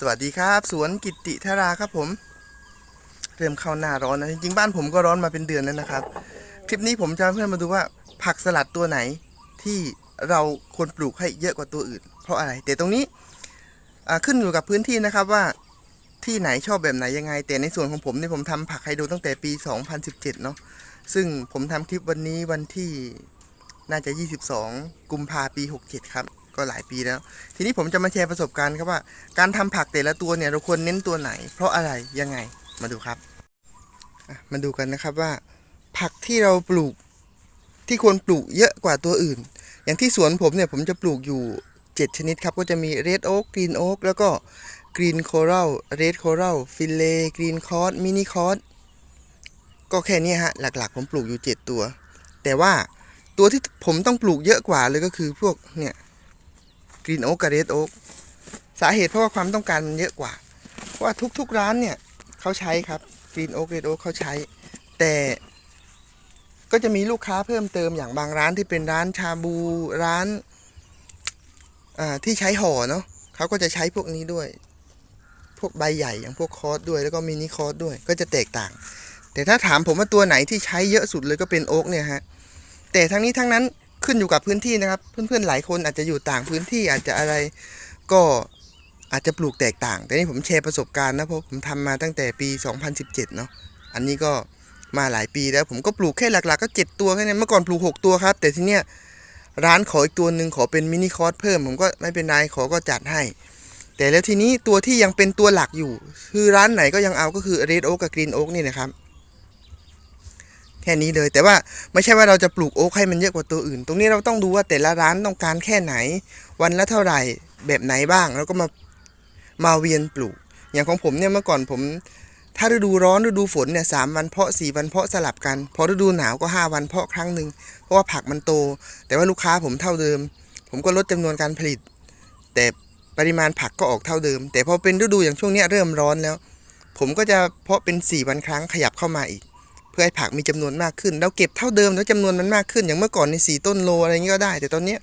สวัสดีครับ สวนกิติธาราครับผม เริ่มเข้าหน้าร้อนนะจริงๆบ้านผมก็ร้อนมาเป็นเดือนแล้วนะครับ คลิปนี้ผมจะเพื่อนมาดูว่าผักสลัดตัวไหนที่เราควรปลูกให้เยอะกว่าตัวอื่น เพราะอะไร แต่ตรงนี้ขึ้นอยู่กับพื้นที่นะครับว่าที่ไหนชอบแบบไหนยังไง แต่ในส่วนของผมเนี่ยผมทำผักไฮโดรตั้งแต่ปี 2017 เนาะซึ่งผมทำคลิปวันนี้วันที่น่าจะ 22 กุมภาปี 67 ครับก็หลายปีแล้ว ทีนี้ผมจะมาแชร์ประสบการณ์ครับว่า การทำผักแต่ละตัวเนี่ยเราควรเน้นตัวไหน เพราะอะไรยังไงมาดูครับมาดูกันนะครับว่า ผักที่เราปลูกที่ควรปลูกเยอะกว่าตัวอื่น อย่างที่สวนผมเนี่ยผมจะปลูกอยู่ 7 ชนิดครับ ก็จะมี Red Oak Green Oak แล้วก็ Green Coral Red Coral f i l l e Green Cod Mini Cod ก็แค่นี้ฮะ หลักๆ ผมปลูกอยู่ 7 ตัว แต่ว่าตัวที่ผมต้องปลูกเยอะกว่าเลยก็คือพวกเนี่ย Green Oak กับ Red Oak สาเหตุเพราะว่าความต้องการมันเยอะกว่า เพราะว่าทุกๆร้านเนี่ยเขาใช้ครับ Green Oak Red Oak เขาใช้ แต่ก็จะมีลูกค้าเพิ่มเติมอย่างบางร้านที่เป็นร้านชาบูร้านที่ใช้ห่อเนาะเขาก็จะใช้พวกนี้ด้วย พวกใบใหญ่อย่างพวกคอร์สด้วยแล้วก็มินิคอร์สด้วย ก็จะแตกต่าง แต่ถ้าถามผมว่าตัวไหนที่ใช้เยอะสุดเลยก็เป็นโอ๊กเนี่ยฮะแต่ทั้งนี้ทั้งนั้น ขึ้นอยู่กับพื้นที่นะครับ เพื่อนๆหลายคนอาจจะอยู่ต่างพื้นที่อาจจะอะไรก็อาจจะปลูกแตกต่าง แต่นี่ผมแชร์ประสบการณ์นะเพราะผมทำมาตั้งแต่ปี 2017 เนาะอันนี้ก็มาหลายปีแล้วผมก็ปลูกแค่หลักๆ ก็ 7 ตัวแค่นั้นเมื่อก่อนปลูก 6 ตัวครับ แต่ทีเนี้ยร้านขออีกตัวหนึ่งขอเป็นมินิคอร์สเพิ่ม ผมก็ไม่เป็นไรขอก็จัดให้ แต่แล้วทีนี้ตัวที่ยังเป็นตัวหลักอยู่ คือร้านไหนก็ยังเอาก็คือ Red Oak กับ Green Oak นี่นะครับ ค่นี้เลย แต่ว่าไม่ใช่ว่าเราจะปลูกโอ๊กให้มันเยอะกว่าตัวอื่น ตรงนี้เราต้องดูว่าแต่ละร้านต้องการแค่ไหน วันละเท่าไหร่แบบไหนบ้าง แล้วก็มามาเวียนปลูก อย่างของผมเนี่ยเมื่อก่อนผม ถ้าฤดูร้อนฤดูฝนเนี่ยสามวันเพาะสี่วันเพาะสลับกัน พอฤดูหนาวก็ห้าวันเพาะครั้งหนึ่งเพราะว่าผักมันโต แต่ว่าลูกค้าผมเท่าเดิม ผมก็ลดจำนวนการผลิต แต่ปริมาณผักก็ออกเท่าเดิม แต่พอเป็นฤดูอย่างช่วงนี้เริ่มร้อนแล้ว ผมก็จะเพาะเป็นสี่วันครั้งขยับเข้ามาอีก พื่อให้ผักมีจำนวนมากขึ้น เราเก็บเท่าเดิมแล้วจำนวนมันมากขึ้น อย่างเมื่อก่อนในสี่ต้นโลอะไรอย่างนี้ก็ได้ แต่ตอนเนี้ย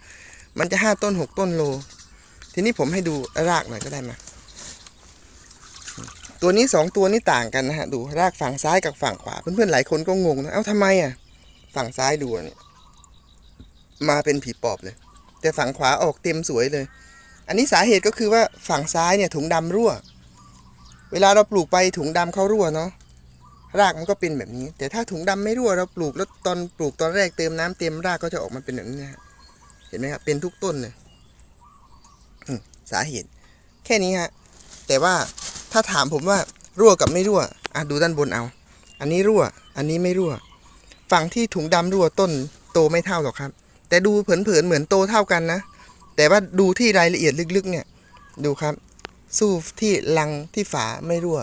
มันจะห้าต้นหกต้นโล ทีนี้ผมให้ดูรากหน่อยก็ได้มาตัวนี้สองตัวนี้ต่างกันนะฮะดูรากฝั่งซ้ายกับฝั่งขวา เพื่อนๆหลายคนก็งงนะเอ้าทำไมอะ ฝั่งซ้ายดูเนี่ยมาเป็นผีปอบเลย แต่ฝั่งขวาออกเต็มสวยเลย อันนี้สาเหตุก็คือว่าฝั่งซ้ายเนี่ยถุงดำรั่ว เวลาเราปลูกไปถุงดำเข้ารั่วเนาะ รากมันก็เป็นแบบนี้ แต่ถ้าถุงดำไม่รั่วเราปลูกแล้วตอนปลูกตอนแรกเติมน้ำเต็มรากก็จะออกมาเป็นแบบนี้นะเห็นไหมครับเป็นทุกต้นเลยสาเหตุ แค่นี้ฮะแต่ว่าถ้าถามผมว่ารั่วกับไม่รั่วอะดูด้านบนเอา อันนี้รั่ว อันนี้ไม่รั่ว ฝั่งที่ถุงดำรั่วต้นโตไม่เท่าหรอกครับ แต่ดูเผินๆเหมือนโตเท่ากันนะแต่ว่าดูที่รายละเอียดลึกๆ เนี่ยดูครับ สู้ที่ลังที่ฝาไม่รั่ว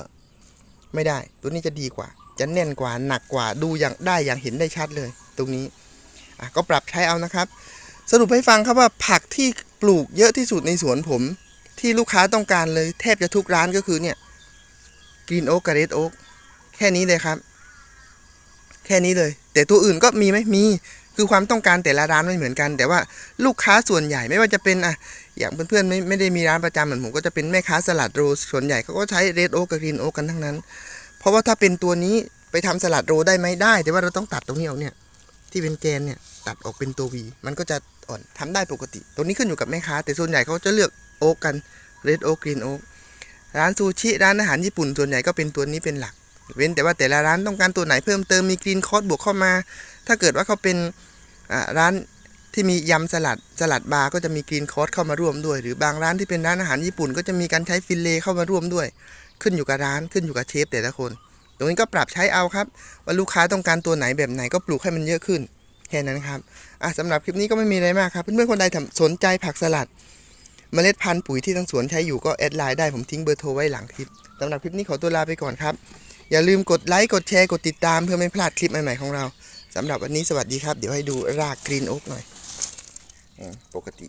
ไม่ได้ ตัวนี้จะดีกว่า จะแน่นกว่าหนักกว่าดูอย่างได้อย่างเห็นได้ชัดเลย ตรงนี้ก็ปรับใช้เอานะครับ สรุปให้ฟังครับว่าผักที่ปลูกเยอะที่สุดในสวนผม ที่ลูกค้าต้องการเลยแทบจะทุกร้านก็คือเนี่ยกรีนโอ๊กกับเรดโอ๊กแค่นี้เลยครับ แค่นี้เลย แต่ตัวอื่นก็มีไหมมี คือความต้องการแต่ละร้านไม่เหมือนกัน แต่ว่าลูกค้าส่วนใหญ่ไม่ว่าจะเป็นอะอย่างเพื่อนๆไม่ไม่ได้มีร้านประจำเหมือนผมก็จะเป็นแม่ค้าสลัดโรลส่วนใหญ่เขาก็ใช้เรดโอ๊กกับกรีนโอ๊กกันทั้งนั้น เพราะว่าถ้าเป็นตัวนี้ไปทำสลัดโรได้ไหมได้ แต่ว่าเราต้องตัดตรงนี้ออกเนี่ย ที่เป็นแกนเนี่ยตัดออกเป็นตัววีมันก็จะอ่อนทำได้ปกติ ตัวนี้ขึ้นอยู่กับแม่ค้า แต่ส่วนใหญ่เขาจะเลือกโอ๊กกันเรดโอ๊กกรีนโอ๊กร้านซูชิร้านอาหารญี่ปุ่นส่วนใหญ่ก็เป็นตัวนี้เป็นหลัก เว้นแต่ว่าแต่ละร้านต้องการตัวไหนเพิ่มเติมมีกรีนคอร์สบวกเข้ามา ถ้าเกิดว่าเขาเป็นร้านที่มียำสลัดสลัดบาร์ก็จะมีกรีนคอร์สเข้ามาร่วมด้วย หรือบางร้านที่เป็นร้านอาหารญี่ปุ่น ก็จะมีการใช้ฟิลเล่เข้ามาร่วมด้วย ขึ้นอยู่กับร้านขึ้นอยู่กับเชฟแต่ละคน ตรงนี้ก็ปรับใช้เอาครับ ว่าลูกค้าต้องการตัวไหนแบบไหนก็ปลูกให้มันเยอะขึ้นแค่นั้นครับอะสำหรับคลิปนี้ก็ไม่มีอะไรมากครับ เพื่อนๆคนใดสนใจผักสลัดเมล็ดพันธุ์ปุ๋ยที่ทั้งสวนใช้อยู่ก็แอดไลน์ได้ผมทิ้งเบอร์โทรไว้หลังคลิปสำหรับคลิปนี้ขอตัวลาไปก่อนครับ อย่าลืมกดไลค์กดแชร์กดติดตามเพื่อไม่พลาดคลิปใหม่ๆของเราสำหรับวันนี้สวัสดีครับ เดี๋ยวให้ดูรากกรีนโอ๊กหน่อย ปกติ